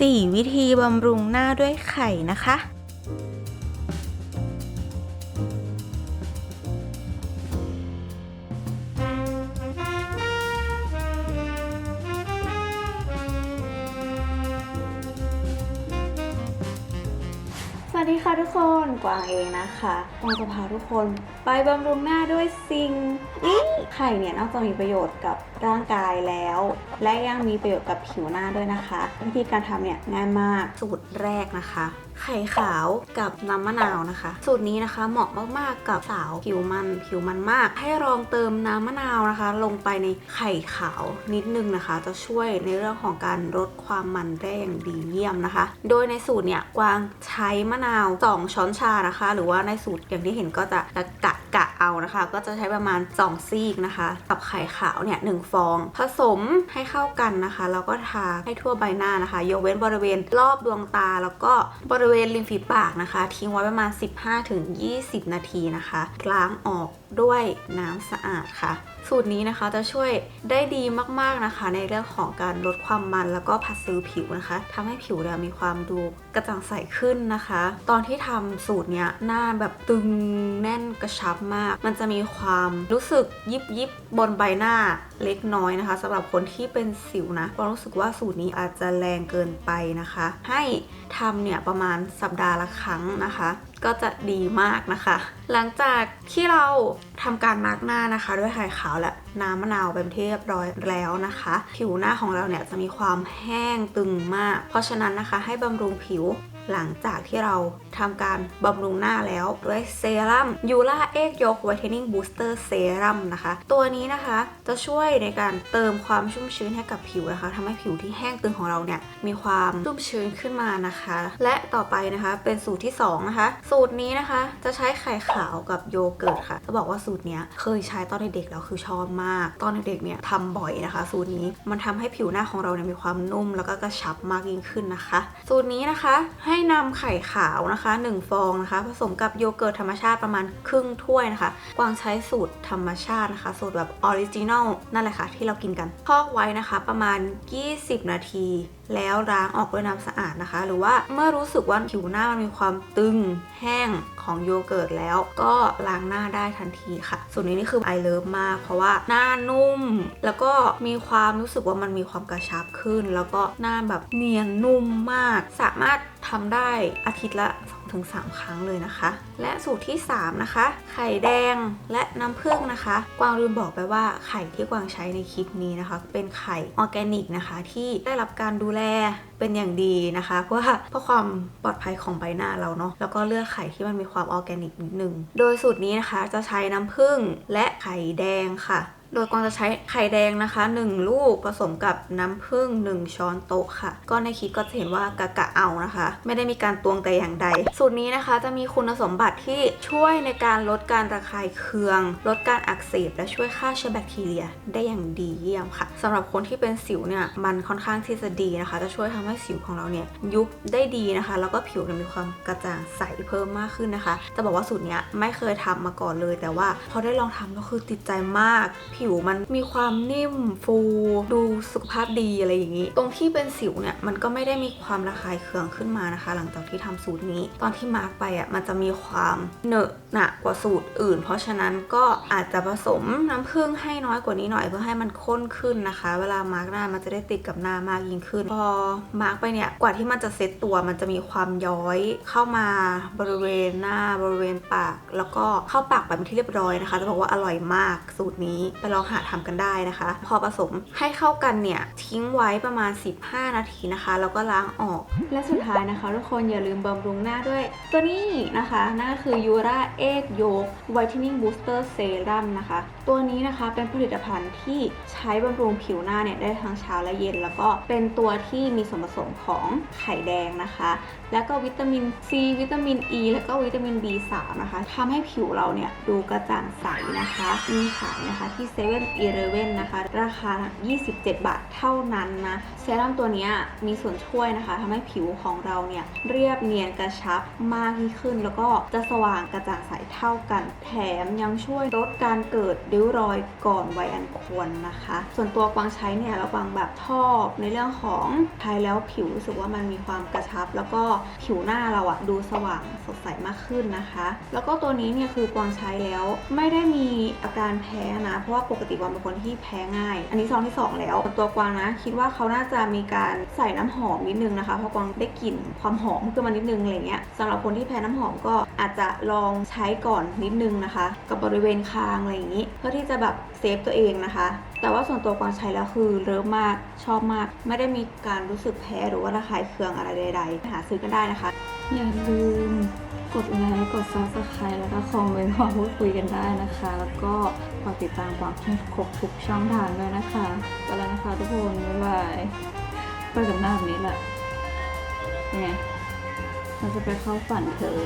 4 วิธีบำรุงหน้าด้วยไข่นะคะ วัสดีค่ะทุกคนกวางเองนะคะกวางจะพาทุกคนไปบำรุงหน้าด้วยซิงนี่ไข่เนี่ยนอกจากมีประโยชน์กับร่างกายแล้ว และยังมีประโยชน์กับผิวหน้าด้วยนะคะ วิธีการทำเนี่ยง่ายมากสูตรแรกนะคะ ไข่ขาวกับน้ำมะนาวนะคะ สูตรนี้นะคะเหมาะมากๆกับสาวผิวมันผิวมันมาก ให้ลองเติมน้ำมะนาวนะคะ ลงไปในไข่ขาวนิดนึงนะคะ จะช่วยในเรื่องของการลดความมันได้อย่างดีเยี่ยมนะคะ โดยในสูตรเนี่ยกวางใช้มะนาว 2 ช้อนชานะคะ หรือว่าในสูตรอย่างที่เห็นก็จะจะกะกะเอานะคะ ก็จะใช้ประมาณ 2 ซีกนะคะ กับไข่ขาวเนี่ยหฟอง ผสมให้เข้ากันนะคะแล้วก็ทาให้ทั่วใบหน้านะคะ ยกเว้นบริเวณรอบดวงตาแล้วก็บริเวริเวณริมฝีปากนะคะ ทิ้งไว้ประมาณ 15-20 นาทีนะคะ ล้างออกด้วยน้ำสะอาดค่ะ สูตรนี้นะคะจะช่วยได้ดีมากๆนะคะ ในเรื่องของการลดความมันแล้วก็ผัดซิลผิวนะคะทำให้ผิวเรามีความดูกระจ่างใสขึ้นนะคะ ตอนที่ทำสูตรเนี้ยหน้าแบบตึงแน่นกระชับมาก มันจะมีความรู้สึกยิบยิบบนใบหน้าเล็กน้อยนะคะสำหรับคนที่เป็นสิวนะก็รู้สึกว่าสูตรนี้อาจจะแรงเกินไปนะคะ ให้ทำเนี่ยประมาณสัปดาห์ละครั้งนะคะ ก็จะดีมากนะคะ หลังจากที่เราทำการมาร์กหน้านะคะ ด้วยไข่ขาวและน้ำมะนาวเป็นที่เรียบร้อยแล้วนะคะ ผิวหน้าของเราเนี่ยจะมีความแห้งตึงมาก เพราะฉะนั้นนะคะ ให้บำรุงผิว หลังจากที่เราทำการบำรุงหน้าแล้วด้วยเซรั่มยูล่าเอ็กยกไวท์เทนนิ่งบูสเตอร์เซรั่มนะคะ ตัวนี้นะคะจะช่วยในการเติมความชุ่มชื้นให้กับผิวนะคะทำให้ผิวที่แห้งตึงของเราเนี่ย มีความชุ่มชื้นขึ้นมานะคะ และต่อไปนะคะเป็นสูตรที่สองนะคะ สูตรนี้นะคะจะใช้ไข่ขาวกับโยเกิร์ตค่ะ จะบอกว่าสูตรเนี้ยเคยใช้ตอนเด็กๆแล้วคือชอบมาก ตอนเด็กๆเนี่ยทำบ่อยนะคะ สูตรนี้มันทำให้ผิวหน้าของเราเนี่ยมีความนุ่มแล้วก็กระชับมากยิ่งขึ้นนะคะ สูตรนี้นะคะใให้นำไข่ขาวนะคะ 1 ฟองนะคะ ผสมกับโยเกิร์ตธรรมชาติประมาณครึ่งถ้วยนะคะ กวางใช้สูตรธรรมชาตินะคะ สูตรแบบออริจินอลนั่นแหละค่ะ ที่เรากินกันพอกไว้นะคะ ประมาณ 20 นาที แล้วล้างออกด้วยน้ำสะอาดนะคะ หรือว่าเมื่อรู้สึกว่าผิวหน้ามันมีความตึงแห้งของโยเกิร์ตแล้ว ก็ล้างหน้าได้ทันทีค่ะส่วนนี้นี่คือไอเลิฟมาก เพราะว่าหน้านุ่ม แล้วก็มีความรู้สึกว่ามันมีความกระชับขึ้น แล้วก็หน้าแบบเนียนนุ่มมาก สามารถ ทำได้อาทิตย์ละ 2-3 ครั้งเลยนะคะ และสูตรที่ 3 นะคะ ไข่แดงและน้ำผึ้งนะคะ กวางลืมบอกไปว่าไข่ที่กวางใช้ในคลิปนี้นะคะ เป็นไข่ออร์แกนิกนะคะที่ได้รับการดูแลเป็นอย่างดีนะคะ เพื่อเพื่อความปลอดภัยของใบหน้าเราเนาะแล้วก็เลือกไข่ที่มันมีความออร์แกนิกนิดนึง โดยสูตรนี้นะคะจะใช้น้ำผึ้งและไข่แดงค่ะ โดยกวางจะใช้ไข่แดงนะคะ 1 ลูกผสมกับน้ำผึ้ง1 ช้อนโต๊ะค่ะ ก็ในคลิปก็จะเห็นว่ากะกะเอานะคะ ไม่ได้มีการตวงแต่อย่างใด สูตรนี้นะคะจะมีคุณสมบัติที่ช่วยในการลดการระคายเคือง ลดการอักเสบและช่วยฆ่าเชื้อแบคทีเรีย ได้อย่างดีเยี่ยมค่ะสำหรับคนที่เป็นสิวเนี่ยมันค่อนข้างที่จะดีนะคะ จะช่วยทำให้สิวของเราเนี่ยยุบได้ดีนะคะ แล้วก็ผิวมีความกระจ่างใสเพิ่มมากขึ้นนะคะ จะบอกว่าสูตรนี้ไม่เคยทำมาก่อนเลย แต่ว่าพอได้ลองทำก็คือติดใจมากผิวมันมีความนิ่มฟูดูสุขภาพดีอะไรอย่างนี้ ตรงที่เป็นสิวเนี่ยมันก็ไม่ได้มีความระคายเคืองขึ้นมานะคะ หลังจากที่ทำสูตรนี้ ตอนที่มาร์กไปอะมันจะมีความเหนอะหนะกว่าสูตรอื่น เพราะฉะนั้นก็อาจจะผสมน้ำผึ้งให้น้อยกว่านี้หน่อยเพื่อให้มันข้นขึ้นนะคะ เวลามาร์กหน้ามันจะได้ติดกับหน้ามากยิ่งขึ้น พอมาร์กไปเนี่ยกว่าที่มันจะเซ็ตตัวมันจะมีความย้อยเข้ามาบริเวณหน้าบริเวณปาก แล้วก็เข้าปากไปเป็นที่เรียบร้อยนะคะจะบอกว่าอร่อยมากสูตรนี้ไปลองหาทำกันได้นะคะ พอผสมให้เข้ากันเนี่ยทิ้งไว้ประมาณ 15 นาทีนะคะ แล้วก็ล้างออก และสุดท้ายนะคะ ทุกคนอย่าลืมบำรุงหน้าด้วย ตัวนี้นะคะนั่นก็คือ Yura Egg Yolk Whitening Booster Serum นะคะ ตัวนี้นะคะเป็นผลิตภัณฑ์ที่ใช้บำรุงผิวหน้าเนี่ยได้ทั้งเช้าและเย็น แล้วก็เป็นตัวที่มีส่วนผสมของไข่แดงนะคะ แล้วก็วิตามิน C วิตามิน E แล้วก็วิตามิน B3 นะคะทำให้ผิวเราเนี่ยดูกระจ่างใสนะคะ มีขายนะคะที่เซ7 e เ e ่ e อนะคะ ราคา 27 บาทเท่านั้นนะ เซรั่มตัวนี้มีส่วนช่วยนะคะทำให้ผิวของเราเนี่ย เรียบเนียนกระชับมากยิ่งขึ้น แล้วก็จะสว่างกระจ่างใสเท่ากัน แถมยังช่วยลดการเกิดริ้วรอยก่อนวัยอันควรนะคะ ส่วนตัวกวางใช้เนี่ยเรากวางแบบชอบในเรื่องของใช้แล้วผิวรู้สึกว่ามันมีความกระชับ แล้วก็ผิวหน้าเราอะดูสว่างสดใสมากขึ้นนะคะ แล้วก็ตัวนี้เนี่ยคือกวางใช้แล้วไม่ได้มีอาการแพ้นะเพราะว่าปกติกวางเป็นคนที่แพ้ง่าย อันนี้ซองที่สองแล้วส่วนตัวกวางนะ คิดว่าเขาน่าจะมีการใส่น้ำหอมนิดนึงนะคะ เพราะกวางได้กลิ่นความหอมขึ้นมานิดนึงอะไรเงี้ยสำหรับคนที่แพ้น้ำหอมก็อาจจะลองใช้ก่อนนิดนึงนะคะ กับบริเวณคางอะไรอย่างนี้ เพื่อที่จะแบบเซฟตัวเองนะคะ แต่ว่าส่วนตัวกวางใช้แล้วคือเลิฟมากชอบมาก ไม่ได้มีการรู้สึกแพ้หรือว่าระคายเคืองอะไรใดๆหาซื้อกันได้นะคะ อย่าลืมกดไลค์ กด subscribe แล้วก็คอมเมนต์มาพูดคุยกันได้นะคะ แล้วก็ฝากติดตามควางให้ครบทุกช่องทางด้วยนะคะไปแล้วนะคะทุกคน บ๊ายบายไปกับหน้าแบบนี้แหละยังไงเราจะไปเข้าฝันเธอ